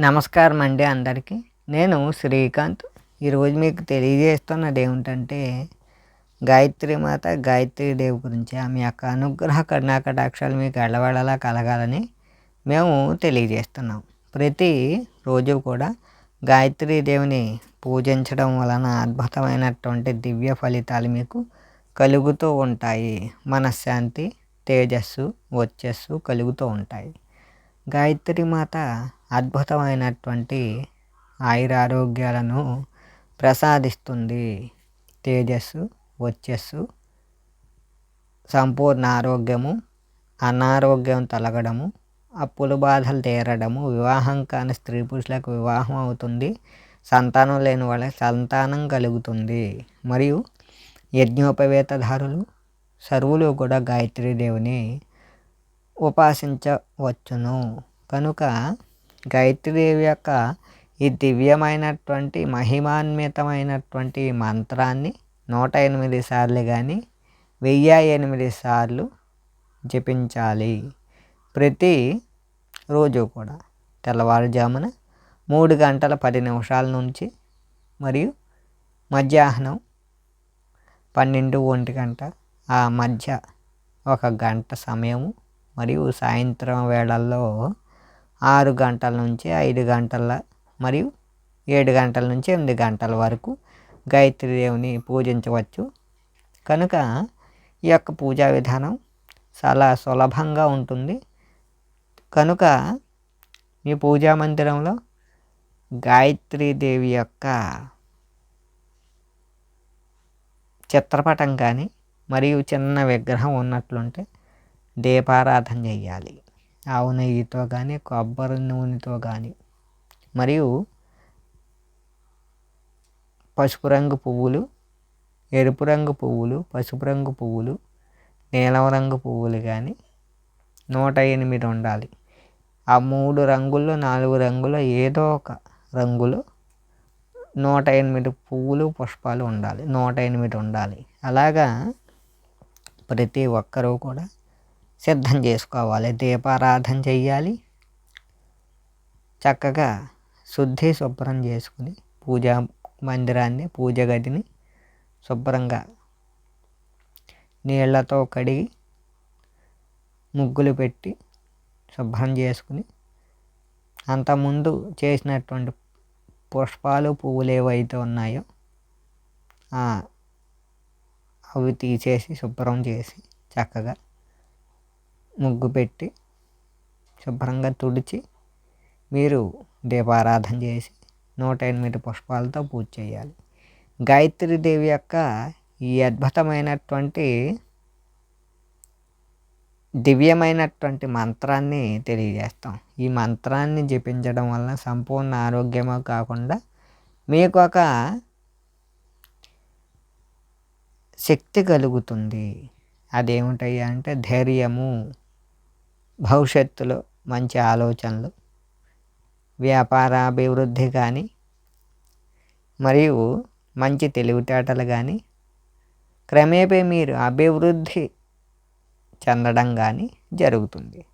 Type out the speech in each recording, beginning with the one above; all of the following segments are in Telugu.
నమస్కారం అండి అందరికీ. నేను శ్రీకాంత్. ఈరోజు మీకు తెలియజేస్తున్నది ఏమిటంటే గాయత్రి మాత గాయత్రి దేవి గురించి ఆమె యొక్క అనుగ్రహ కర్ణాకటాక్షాలు మీకు ఎడవడలా కలగాలని మేము తెలియజేస్తున్నాం. ప్రతి రోజు కూడా గాయత్రి దేవిని పూజించడం వలన అద్భుతమైనటువంటి దివ్య ఫలితాలు మీకు కలుగుతూ ఉంటాయి. మనశ్శాంతి తేజస్సు వచ్చస్సు కలుగుతూ ఉంటాయి. గాయత్రి మాత అద్భుతమైనటువంటి ఆయురారోగ్యాలను ప్రసాదిస్తుంది. తేజస్సు వచ్చస్సు సంపూర్ణ ఆరోగ్యము అనారోగ్యం తొలగడము అప్పుల బాధలు తీరడము వివాహం కాని స్త్రీ పురుషులకు వివాహం అవుతుంది. సంతానం లేని వాళ్ళకి సంతానం కలుగుతుంది. మరియు యజ్ఞోపవేతధారులు సర్వులు కూడా గాయత్రీ దేవుని ఉపాసించవచ్చును. కనుక గాయత్రీదేవి యొక్క ఈ దివ్యమైనటువంటి మహిమాన్వితమైనటువంటి మంత్రాన్ని నూట ఎనిమిది సార్లు కానీ వెయ్యి ఎనిమిది సార్లు జపించాలి. ప్రతి రోజు కూడా తెల్లవారుజామున మూడు గంటల పది నిమిషాల నుంచి మరియు మధ్యాహ్నం పన్నెండు ఒంటి గంట ఆ మధ్య ఒక గంట సమయము మరియు సాయంత్రం వేళల్లో ఆరు గంటల నుంచి ఐదు గంటల మరియు ఏడు గంటల నుంచి ఎనిమిది గంటల వరకు గాయత్రి దేవుని పూజించవచ్చు. కనుక ఈ యొక్క పూజా విధానం చాలా సులభంగా ఉంటుంది. కనుక మీ పూజా మందిరంలో గాయత్రీదేవి యొక్క చిత్రపటం కానీ మరియు చిన్న విగ్రహం ఉన్నట్లుంటే దీపారాధన చేయాలి. ఆవు నెయ్యితో కానీ కొబ్బరి నూనెతో కానీ మరియు పసుపు రంగు పువ్వులు ఎరుపు రంగు పువ్వులు పసుపు రంగు పువ్వులు నీలం రంగు పువ్వులు కానీ నూట ఎనిమిది ఉండాలి. ఆ మూడు రంగుల్లో నాలుగు రంగులో ఏదో ఒక రంగులో నూట ఎనిమిది పువ్వులు పుష్పాలు ఉండాలి. నూట ఎనిమిది ఉండాలి. అలాగా ప్రతి ఒక్కరూ కూడా సిద్ధం చేసుకోవాలి దీపారాధన చెయ్యాలి. చక్కగా శుద్ధి శుభ్రం చేసుకుని పూజా మందిరాన్ని పూజ గదిని శుభ్రంగా నీళ్ళతో కడిగి ముగ్గులు పెట్టి శుభ్రం చేసుకుని అంతకుముందు చేసినటువంటి పుష్పాలు పువ్వులు ఏవైతే ఉన్నాయో అవి తీసేసి శుభ్రం చేసి చక్కగా ముగ్గు పెట్టి శుభ్రంగా తుడిచి మీరు దీపారాధన చేసి నూట ఎనిమిది పుష్పాలతో పూజ చేయాలి. గాయత్రీదేవి యొక్క ఈ అద్భుతమైనటువంటి దివ్యమైనటువంటి మంత్రాన్ని తెలియజేస్తాం. ఈ మంత్రాన్ని జపించడం వలన సంపూర్ణ ఆరోగ్యమే కాకుండా మీకు ఒక శక్తి కలుగుతుంది. అదేమిటయ్యా అంటే ధైర్యము. భవిష్యత్తులో మంచి ఆలోచనలు వ్యాపార అభివృద్ధి కానీ మరియు మంచి తెలివితేటలు కానీ క్రమేపీ మీరు అభివృద్ధి చెందడం కానీ జరుగుతుంది.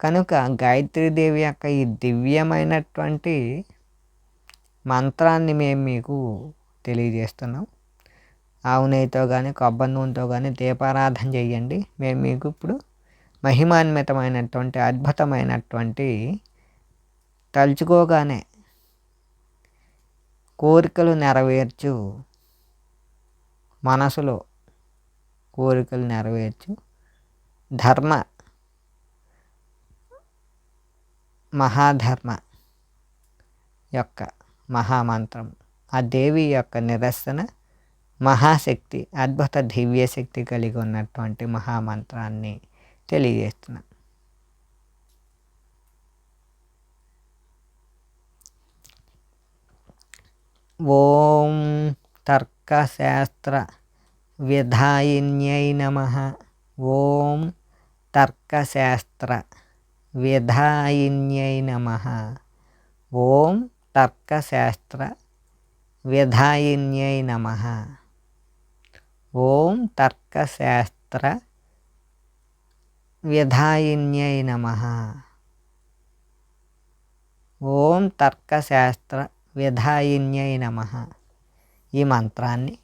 కనుక గాయత్రీదేవి యొక్క ఈ దివ్యమైనటువంటి మంత్రాన్ని మేము మీకు తెలియజేస్తున్నాం. ఆవు నెయ్యితో కానీ కొబ్బరి నూనెతో కానీ దీపారాధన చేయండి. మేము మీకు ఇప్పుడు మహిమాన్వితమైనటువంటి అద్భుతమైనటువంటి తలుచుకోగానే కోరికలు నెరవేర్చు మనసులో కోరికలు నెరవేర్చు. ధర్మ మహాధర్మ యొక్క మహామంత్రం ఆ దేవి యొక్క నిరసన మహాశక్తి అద్భుత దివ్యశక్తి కలిగి ఉన్నటువంటి మహామంత్రాన్ని తెలియజేస్తున్నాను ఓం తర్కశాస్త్ర విధాయిన్యై నమ ఓం తర్కశాస్త్ర విధాయిన్యై నమ ఓం తర్కశాస్త్ర విధాయిన్యై నమ ఓం తర్కశాస్త్ర వ్యధాయిన్యై నమ. ఓం తర్కశాస్త్ర వ్యధాయిన్యై నమ. ఈ మంత్రాన్ని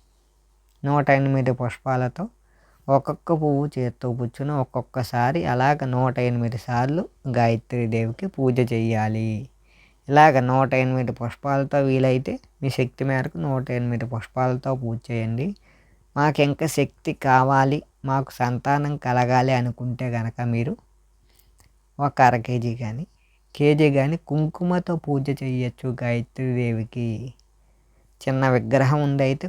నూట ఎనిమిది పుష్పాలతో ఒక్కొక్క పువ్వు చేత్తో పుచ్చును ఒక్కొక్కసారి అలాగ నూట ఎనిమిది సార్లు దేవికి పూజ చేయాలి ఇలాగ నూట ఎనిమిది పుష్పాలతో వీలైతే మీ శక్తి మేరకు నూట ఎనిమిది పుష్పాలతో పూజ చేయండి. మాకు ఇంకా శక్తి కావాలి మాకు సంతానం కలగాలి అనుకుంటే కనుక మీరు ఒక అర కేజీ కానీ కేజీ కానీ కుంకుమతో పూజ చేయొచ్చు దేవికి చిన్న విగ్రహం ఉంది అయితే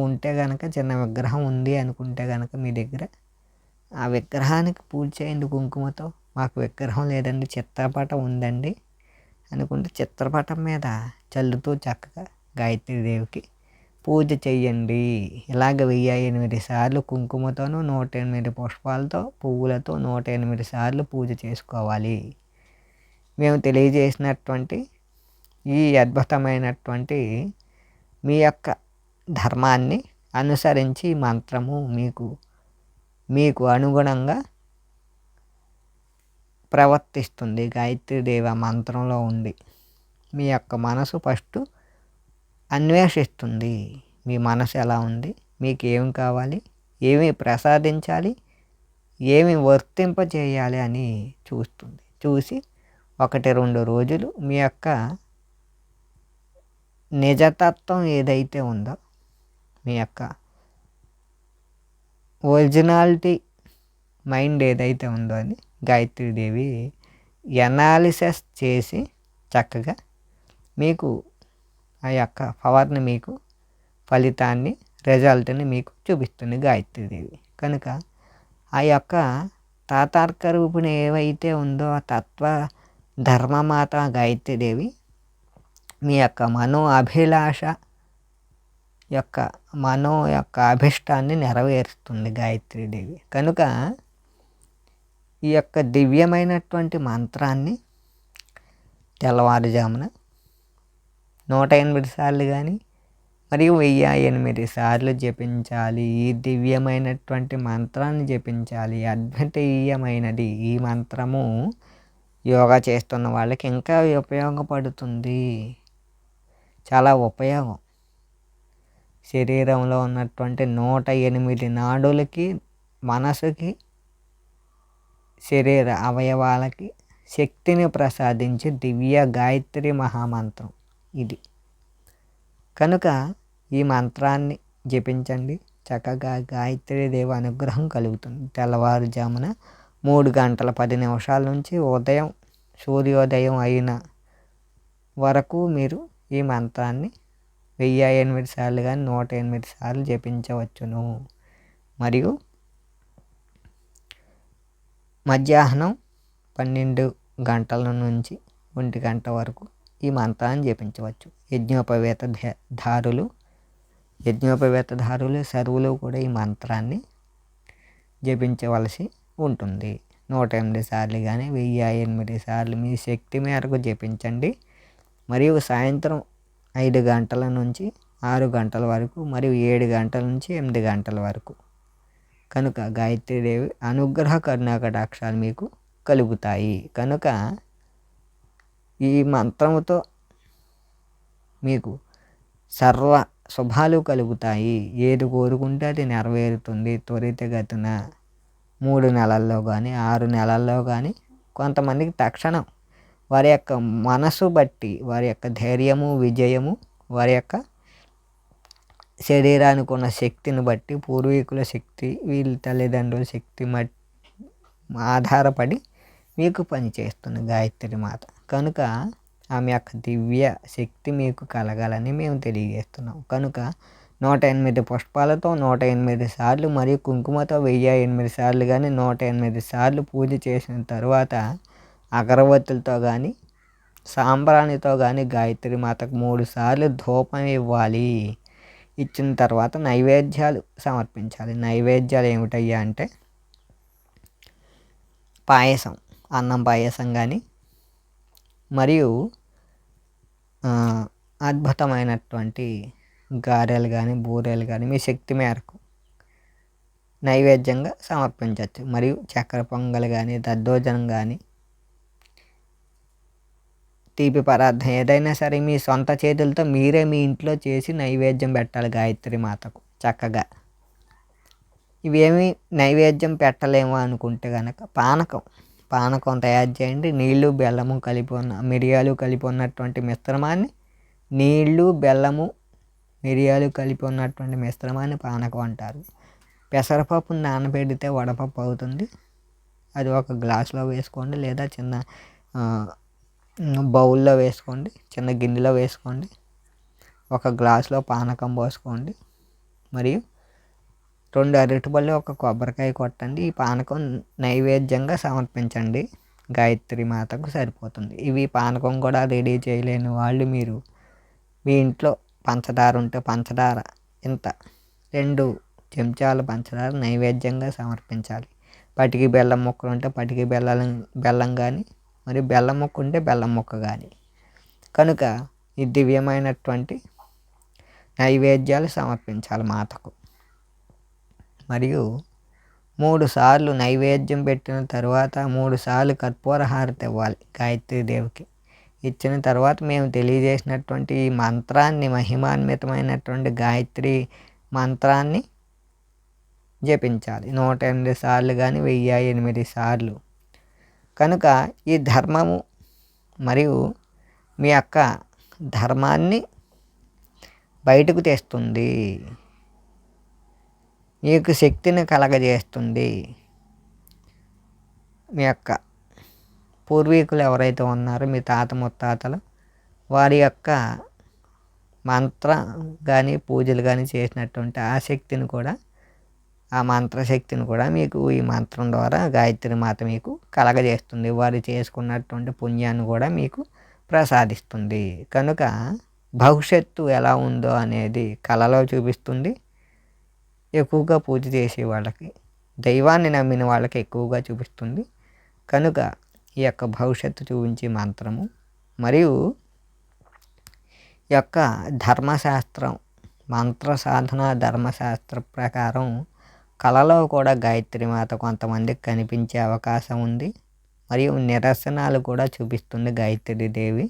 ఉంటే కనుక చిన్న విగ్రహం ఉంది అనుకుంటే కనుక మీ దగ్గర ఆ విగ్రహానికి పూజ చేయండి కుంకుమతో. మాకు విగ్రహం లేదండి చిత్రపటం ఉందండి అనుకుంటే చిత్రపటం మీద చల్లుతూ చక్కగా దేవికి పూజ చెయ్యండి. ఇలాగ వెయ్యి ఎనిమిది సార్లు కుంకుమతోనూ నూట ఎనిమిది పుష్పాలతో పువ్వులతో నూట ఎనిమిది సార్లు పూజ చేసుకోవాలి. మేము తెలియజేసినటువంటి ఈ అద్భుతమైనటువంటి మీ యొక్క ధర్మాన్ని అనుసరించి మంత్రము మీకు మీకు అనుగుణంగా ప్రవర్తిస్తుంది. దేవ మంత్రంలో ఉండి మీ యొక్క మనసు ఫస్ట్ అన్వేషిస్తుంది. మీ మనసు ఎలా ఉంది? మీకు ఏం కావాలి? ఏమి ప్రసాదించాలి? ఏమి వర్తింపజేయాలి అని చూస్తుంది. చూసి ఒకటి రెండు రోజులు మీ యొక్క నిజతత్వం ఏదైతే ఉందో మీ యొక్క ఒరిజినాలిటీ మైండ్ ఏదైతే ఉందో అని గాయత్రీదేవి ఎనాలిసిస్ చేసి చక్కగా మీకు ఆ యొక్క పవర్ని మీకు ఫలితాన్ని రిజల్ట్ని మీకు చూపిస్తుంది గాయత్రీదేవి కనుక ఆ యొక్క తాతార్క రూపుని ఏవైతే ఉందో ఆ తత్వ ధర్మమాత గాయత్రీదేవి మీ యొక్క మనో అభిలాష యొక్క మనో యొక్క అభిష్టాన్ని నెరవేరుస్తుంది గాయత్రీదేవి కనుక ఈ యొక్క దివ్యమైనటువంటి మంత్రాన్ని తెల్లవారుజామున నూట ఎనిమిది సార్లు కానీ మరియు వెయ్యి ఎనిమిది సార్లు జపించాలి. ఈ దివ్యమైనటువంటి మంత్రాన్ని జపించాలి. అద్వితీయమైనది ఈ మంత్రము యోగా చేస్తున్న వాళ్ళకి ఇంకా ఉపయోగపడుతుంది. చాలా ఉపయోగం. శరీరంలో ఉన్నటువంటి నూట ఎనిమిది నాడులకి మనసుకి శరీర అవయవాలకి శక్తిని ప్రసాదించి దివ్య గాయత్రి మహామంత్రం. ఇది. కనుక ఈ మంత్రాన్ని జపించండి. చక్కగా గాయత్రి దేవ అనుగ్రహం కలుగుతుంది. తెల్లవారుజామున మూడు గంటల పది నిమిషాల నుంచి ఉదయం సూర్యోదయం అయిన వరకు మీరు ఈ మంత్రాన్ని వెయ్యి ఎనిమిది సార్లు కానీ నూట ఎనిమిది సార్లు జపించవచ్చును. మరియు మధ్యాహ్నం పన్నెండు గంటల నుంచి ఒంటి గంట వరకు ఈ మంత్రాన్ని జపించవచ్చు. యజ్ఞోపవేత ధారులు యజ్ఞోపవేత ధారులు సరువులు కూడా ఈ మంత్రాన్ని జపించవలసి ఉంటుంది. నూట ఎనిమిది సార్లు కానీ వెయ్యి ఎనిమిది సార్లు మీ శక్తి మేరకు జపించండి. మరియు సాయంత్రం ఐదు గంటల నుంచి ఆరు గంటల వరకు మరియు ఏడు గంటల నుంచి ఎనిమిది గంటల వరకు. కనుక గాయత్రీదేవి అనుగ్రహ కరుణాకటాక్షాలు మీకు కలుగుతాయి. కనుక ఈ మంత్రముతో మీకు సర్వ శుభాలు కలుగుతాయి. ఏది కోరుకుంటే అది నెరవేరుతుంది. త్వరితగతిన మూడు నెలల్లో కానీ ఆరు నెలల్లో కానీ కొంతమందికి తక్షణం వారి యొక్క మనసు బట్టి వారి యొక్క ధైర్యము విజయము వారి యొక్క శరీరానికి ఉన్న శక్తిని బట్టి పూర్వీకుల శక్తి వీళ్ళ తల్లిదండ్రుల శక్తి ఆధారపడి మీకు పనిచేస్తుంది గాయత్రి మాత. కనుక ఆమె యొక్క దివ్య శక్తి మీకు కలగాలని మేము తెలియజేస్తున్నాం. కనుక నూట ఎనిమిది పుష్పాలతో నూట ఎనిమిది సార్లు మరియు కుంకుమతో వెయ్యి ఎనిమిది సార్లు కానీ నూట ఎనిమిది సార్లు పూజ చేసిన తర్వాత అగరబత్తులతో కానీ సాంబ్రాణితో కానీ గాయత్రి మాతకు మూడు సార్లు ధూపం ఇవ్వాలి. ఇచ్చిన తర్వాత నైవేద్యాలు సమర్పించాలి. నైవేద్యాలు ఏమిటయ్యా అంటే పాయసం అన్నం పాయసం కానీ మరియు అద్భుతమైనటువంటి గారెలు కానీ బూరెలు కానీ మీ శక్తి మేరకు నైవేద్యంగా సమర్పించవచ్చు. మరియు చక్కెర పొంగల్ కానీ దద్దోజనం కానీ తీపి పదార్థం ఏదైనా సరే మీ సొంత చేతులతో మీరే మీ ఇంట్లో చేసి నైవేద్యం పెట్టాలి గాయత్రి మాతకు చక్కగా. ఇవేమి నైవేద్యం పెట్టలేము అనుకుంటే కనుక పానకం పానకం తయారు చేయండి. నీళ్ళు బెల్లము కలిపి ఉన్న మిరియాలు కలిపి ఉన్నటువంటి మిశ్రమాన్ని నీళ్ళు బెల్లము మిరియాలు కలిపి ఉన్నటువంటి మిశ్రమాన్ని పానకం అంటారు. పెసరపప్పు నానబెడితే వడపప్పు అవుతుంది. అది ఒక గ్లాసులో వేసుకోండి లేదా చిన్న బౌల్లో వేసుకోండి చిన్న గిన్నెలో వేసుకోండి. ఒక గ్లాసులో పానకం పోసుకోండి. మరియు రెండు అరటిపళ్ళు ఒక కొబ్బరికాయ కొట్టండి. ఈ పానకం నైవేద్యంగా సమర్పించండి. గాయత్రి మాతకు సరిపోతుంది. ఇవి పానకం కూడా రెడీ చేయలేని వాళ్ళు మీరు. మీ ఇంట్లో పంచదార ఉంటే పంచదార. ఇంత. రెండు చెంచాల పంచదార నైవేద్యంగా సమర్పించాలి. పటికి బెల్లం ముక్కలు ఉంటే పటికి బెల్లం బెల్లం కానీ మరి బెల్లం ముక్క ఉంటే బెల్లం ముక్క కానీ కనుక ఈ దివ్యమైనటువంటి నైవేద్యాలు సమర్పించాలి మాతకు. మరియు మూడు సార్లు నైవేద్యం పెట్టిన తర్వాత మూడు సార్లు కర్పూర హారతి ఇవ్వాలి గాయత్రీదేవికి ఇచ్చిన తర్వాత మేము తెలియజేసినటువంటి ఈ మంత్రాన్ని మహిమాన్వితమైనటువంటి గాయత్రి మంత్రాన్ని జపించాలి. నూట ఎనిమిది సార్లు కానీ వెయ్యి ఎనిమిది సార్లు. కనుక ఈ ధర్మము మరియు మీ యొక్క ధర్మాన్ని బయటకు తెస్తుంది. మీకు శక్తిని కలగజేస్తుంది. మీ యొక్క పూర్వీకులు ఎవరైతే ఉన్నారో మీ తాత ముత్తాతలు వారి యొక్క మంత్ర కానీ పూజలు కానీ చేసినటువంటి ఆ శక్తిని కూడా ఆ మంత్రశక్తిని కూడా మీకు ఈ మంత్రం ద్వారా గాయత్రి మాత మీకు కలగజేస్తుంది. వారు చేసుకున్నటువంటి పుణ్యాన్ని కూడా మీకు ప్రసాదిస్తుంది. కనుక భవిష్యత్తు ఎలా ఉందో అనేది కళలో చూపిస్తుంది. ఎక్కువగా పూజ చేసే వాళ్ళకి దైవాన్ని నమ్మిన వాళ్ళకి ఎక్కువగా చూపిస్తుంది. కనుక ఈ యొక్క భవిష్యత్తు చూపించే మంత్రము మరియు ఈ యొక్క ధర్మశాస్త్రం మంత్ర సాధన ధర్మశాస్త్ర ప్రకారం కళలో కూడా గాయత్రి మాత కొంతమందికి కనిపించే అవకాశం ఉంది. మరియు నిరసనాలు కూడా చూపిస్తుంది గాయత్రి దేవి.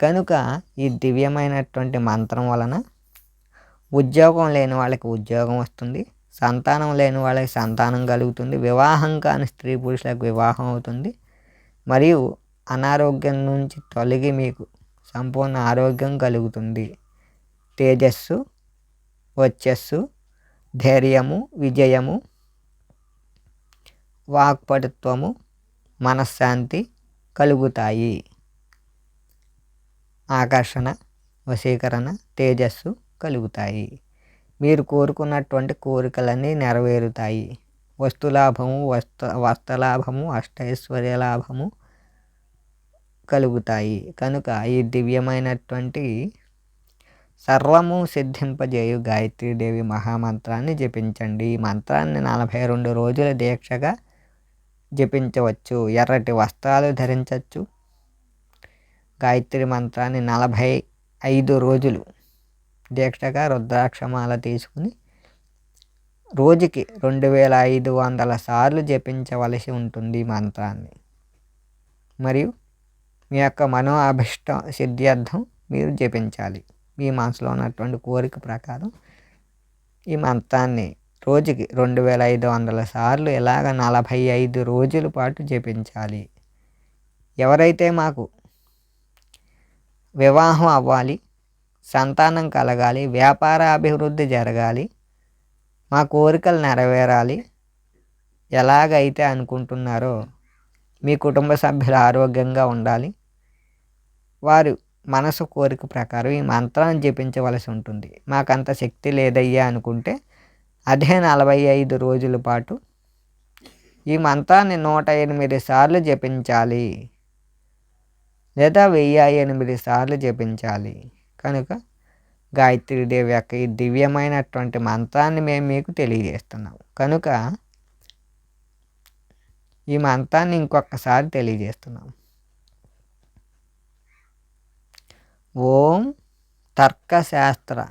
కనుక ఈ దివ్యమైనటువంటి మంత్రం వలన ఉద్యోగం లేని వాళ్ళకి ఉద్యోగం వస్తుంది. సంతానం లేని వాళ్ళకి సంతానం కలుగుతుంది. వివాహం కాని స్త్రీ పురుషులకు వివాహం అవుతుంది. మరియు అనారోగ్యం నుంచి తొలగి మీకు సంపూర్ణ ఆరోగ్యం కలుగుతుంది. తేజస్సు వచ్చస్సు ధైర్యము విజయము వాక్పటుత్వము మనశ్శాంతి కలుగుతాయి. ఆకర్షణ వశీకరణ తేజస్సు కలుగుతాయి. మీరు కోరుకున్నటువంటి కోరికలన్నీ నెరవేరుతాయి. వస్తులాభము వస్త వస్త్రలాభము అష్టైశ్వర్య లాభము కలుగుతాయి. కనుక ఈ దివ్యమైనటువంటి సర్వము సిద్ధింపజేయు గాయత్రీదేవి మహామంత్రాన్ని జపించండి. ఈ మంత్రాన్ని నలభై రెండు రోజుల దీక్షగా జపించవచ్చు. ఎర్రటి వస్త్రాలు ధరించవచ్చు. గాయత్రి మంత్రాన్ని నలభై ఐదు రోజులు దీక్షగా రుద్రాక్షమాల తీసుకుని రోజుకి రెండు వేల ఐదు వందల సార్లు జపించవలసి ఉంటుంది ఈ మంత్రాన్ని. మరియు మీ యొక్క మనో అభిష్ట సిద్ధ్యర్థం మీరు జపించాలి. మీ మనసులో ఉన్నటువంటి కోరిక ప్రకారం ఈ మంత్రాన్ని రోజుకి రెండు వేల ఐదు వందల సార్లు ఇలాగ నలభై ఐదు రోజుల పాటు జపించాలి? ఎవరైతే మాకు వివాహం అవ్వాలి సంతానం కలగాలి వ్యాపార అభివృద్ధి జరగాలి మా కోరికలు నెరవేరాలి. ఎలాగైతే అనుకుంటున్నారో మీ కుటుంబ సభ్యులు ఆరోగ్యంగా ఉండాలి. వారు మనసు కోరిక ప్రకారం ఈ మంత్రాన్ని జపించవలసి ఉంటుంది. మాకంత శక్తి లేదయ్యా అనుకుంటే అదే నలభై ఐదు రోజుల పాటు ఈ మంత్రాన్ని నూట ఎనిమిది సార్లు జపించాలి. లేదా వెయ్యి ఎనిమిది సార్లు జపించాలి. కనుక గాయత్రీదేవి యొక్క ఈ దివ్యమైనటువంటి మంత్రాన్ని మేము మీకు తెలియజేస్తున్నాము. కనుక ఈ మంత్రాన్ని ఇంకొకసారి తెలియజేస్తున్నాం ఓం తర్కశాస్త్ర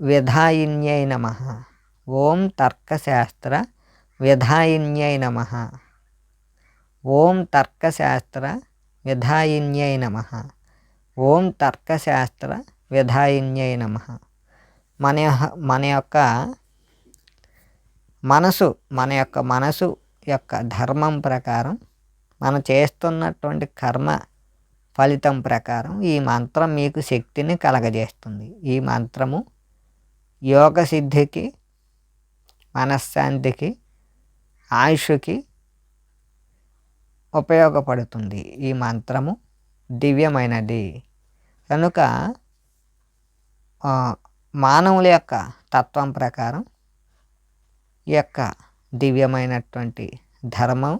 విధాయిన్యై నమ. ఓం తర్కశాస్త్ర విధాయిన్యై నమ. ఓం తర్కశాస్త్ర విధాయిన్యై నమ. ఓం తర్కశాస్త్ర విధాయిన్యై నమ. మన మన యొక్క మనసు మన యొక్క మనసు యొక్క ధర్మం ప్రకారం మనం చేస్తున్నటువంటి కర్మ ఫలితం ప్రకారం ఈ మంత్రం మీకు శక్తిని కలగజేస్తుంది. ఈ మంత్రము యోగ సిద్ధికి మనశ్శాంతికి ఆయుష్కి ఉపయోగపడుతుంది. ఈ మంత్రము దివ్యమైనది. కనుక మానవుల యొక్క తత్వం ప్రకారం ఈ యొక్క దివ్యమైనటువంటి ధర్మం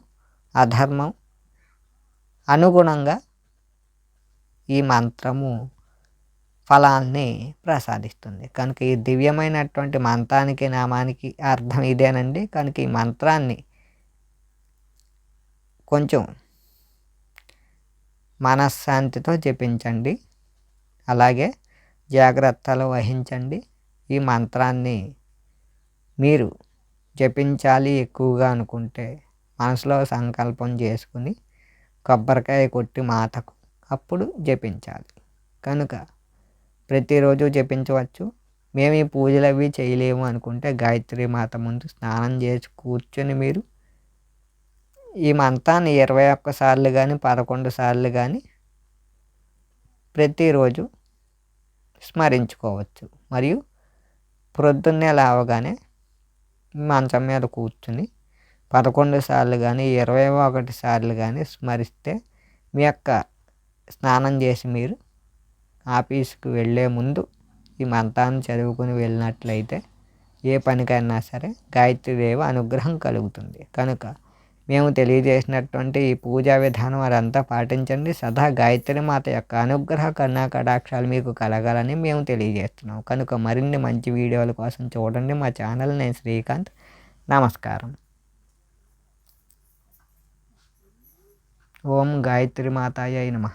అధర్మం అనుగుణంగా ఈ మంత్రము ఫలాన్ని ప్రసాదిస్తుంది. కనుక ఈ దివ్యమైనటువంటి మంత్రానికి నామానికి అర్థం ఇదేనండి. కనుక ఈ మంత్రాన్ని కొంచెం మనశ్శాంతితో జపించండి. అలాగే జాగ్రత్తలు వహించండి. ఈ మంత్రాన్ని మీరు జపించాలి ఎక్కువగా అనుకుంటే మనసులో సంకల్పం చేసుకుని కొబ్బరికాయ కొట్టి మాతకు అప్పుడు జపించాలి. కనుక ప్రతిరోజు జపించవచ్చు. మేము ఈ పూజలు అవి చేయలేము అనుకుంటే గాయత్రి మాత ముందు స్నానం చేసి కూర్చొని మీరు ఈ మంత్రాన్ని ఇరవై ఒక్కసార్లు కానీ పదకొండు సార్లు కానీ ప్రతిరోజు స్మరించుకోవచ్చు. మరియు ప్రొద్దున్నే లేవగానే మంచం మీద కూర్చుని పదకొండు సార్లు కానీ ఇరవై ఒకటి సార్లు కానీ స్మరిస్తే మీ యొక్క స్నానం చేసి మీరు ఆఫీస్కి వెళ్ళే ముందు ఈ మంత్రాన్ని చదువుకుని వెళ్ళినట్లయితే ఏ పనికైనా సరే గాయత్రీదేవి అనుగ్రహం కలుగుతుంది. కనుక మేము తెలియజేసినటువంటి ఈ పూజా విధానం వారంతా పాటించండి. సదా గాయత్రి మాత యొక్క అనుగ్రహ కన్నా కటాక్షాలు మీకు కలగాలని మేము తెలియజేస్తున్నాం కనుక మరిన్ని మంచి వీడియోల కోసం చూడండి. మా ఛానల్ నేను శ్రీకాంత్. నమస్కారం. ఓం గాయత్రి మాతాయ నమ.